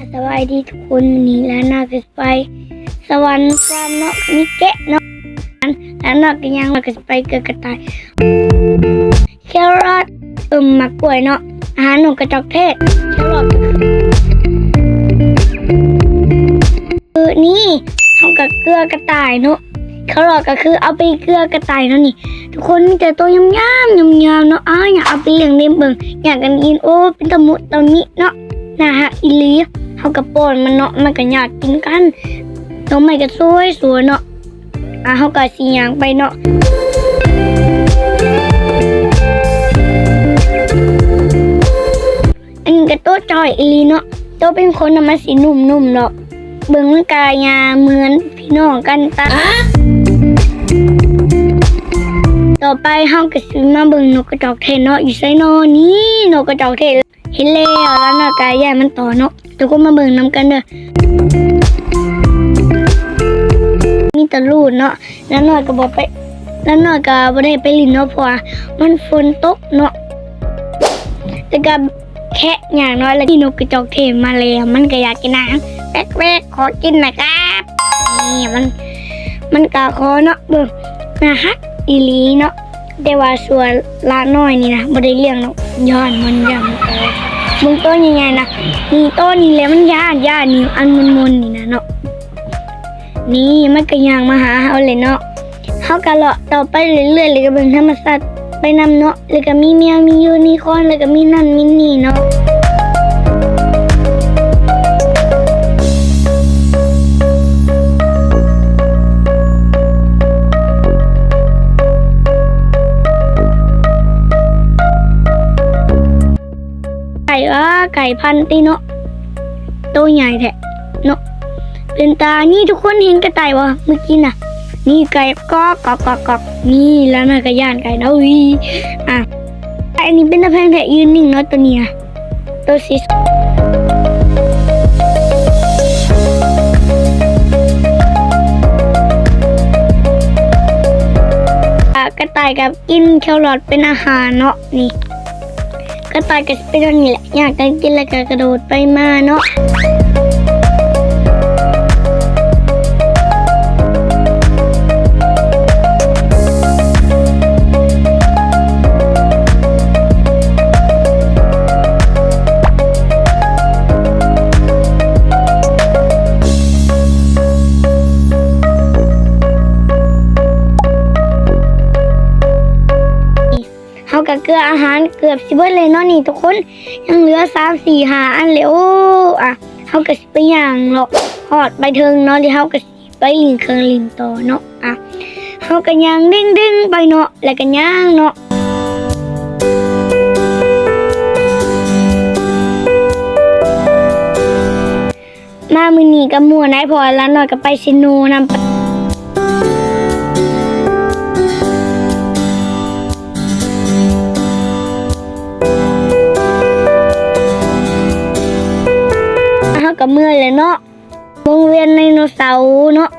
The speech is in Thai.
สวัสดีทุกคนนนี้แล้วนาจะไป สวรรค์ฟามเนาะมีแกะนาะแล้วนาก็ยังมาก็จะไปเกิดกระต่ายแครอทเอิมมะกล้วยเนาะอาหารหนูกระจอกเทศแครอทคือนี่ทำกับเกลือกระต่ายเนาะแครอทก็คือเอาไปเกลือกระต่ายเนาะนี่ ทุกคนมีแต่ตัวยำยำยำยำเนาะอ้าอยากเอาไปเลี้ยงเลี้ยงเบิ่งอยากกันกินโอ้เป็นตะมุตะมิเนาะนะฮะอีหลี เฮากระปอนมันเนาะมันก็อยากกินกันตัวใหม่ก็สวยสวยเนาะอะเฮาก็สิย่างไปเนาะอันนี้ก็โตะจอยอีหลีเนาะโตะเป็นคนน่ะมันสินุ่มๆเนาะเบิ่งมันกายาเหมือนพี่น้องกันตาต่อไปเฮาก็สิมาเบิ่งนกกระจอกเทศเนาะอยู่ไสเนาะนี่นกกระจอกเทศ เห็นแล้วแล้วน่ะกายใหญ่มันต่อเนาะทุกคนมาเบิ่งนํกันเด้อมีตะลูดเนาะแล้วน้อยก็บ่ไปแล้วน้อยก็บ่ได้ไปลินเนาะเพราะว่ามันฝนตกเนาะแต่ก็แค่อย่างน้อยแล้วที่นกกระจอกเทศมาแล้วมันก็อยากกินอาหารแป๊กๆขอกินหนะครับนี่มันมันก็ขอเนาะเบิ่งนะฮะอีลีเนาะแต่ว่าส่วนลาน้อยนี่นะบ่ได้เลี้ยงเนาะย้อนมันย่าง มึงต้นใหญ่ๆนะนี่ต้นนี่แหละมันย่านย่านนี่อันมันมนนี่นะเนาะนี่มันก็ยางมาหาเฮาเลยเนาะเฮาก็เลาะต่อไปเรื่อยๆเลยก็เบิ่งธรรมชาติไปนำเนาะแล้วก็มีแมวมียูนิคอร์นแล้วก็มีนั่นมีนี่เนาะ ว่าไก่พันติเนาะตัวใหญ่แท้เนาะเป็นตานี่ทุกคนเห็นกระต่ายวะเมื่อกี้น่ะ นี่ไก่กอกอกกอกกอกนี่แล้วน่ะก็ย่านไก่นะอุ้ยอะอันนี้เป็นตะแพงแทะยืนนิ่งเนาะตัวเนี้ยตัวสีกระต่ายกับกินแครอทเป็นอาหารเนาะนี่ ก็ตายก็สิเป็นอย่านี้แหละอยากจะกินอะไรก็กระโดดไปมาเนาะ กับเกลืออาหารเกือบสิเบิดเลยเนาะนี่ทุกคนยังเหลือสามสี่หาอันเลยโอ้อะเฮาก็สิไปย่างเนาะหอดไปเทิงเนาะที่เฮาก็สิไปลิงเครื่องลิงต่อเนาะอะเฮาก็ย่างเด้งไปเนาะแล้วก็ย่างเนาะมามือนี้ก็ม่วนได้พอแล้วหน่อยก็ไปซิโนนำ ก็เมื่อยเลยเนาะวงเวียนไดโนเสาร์เนาะ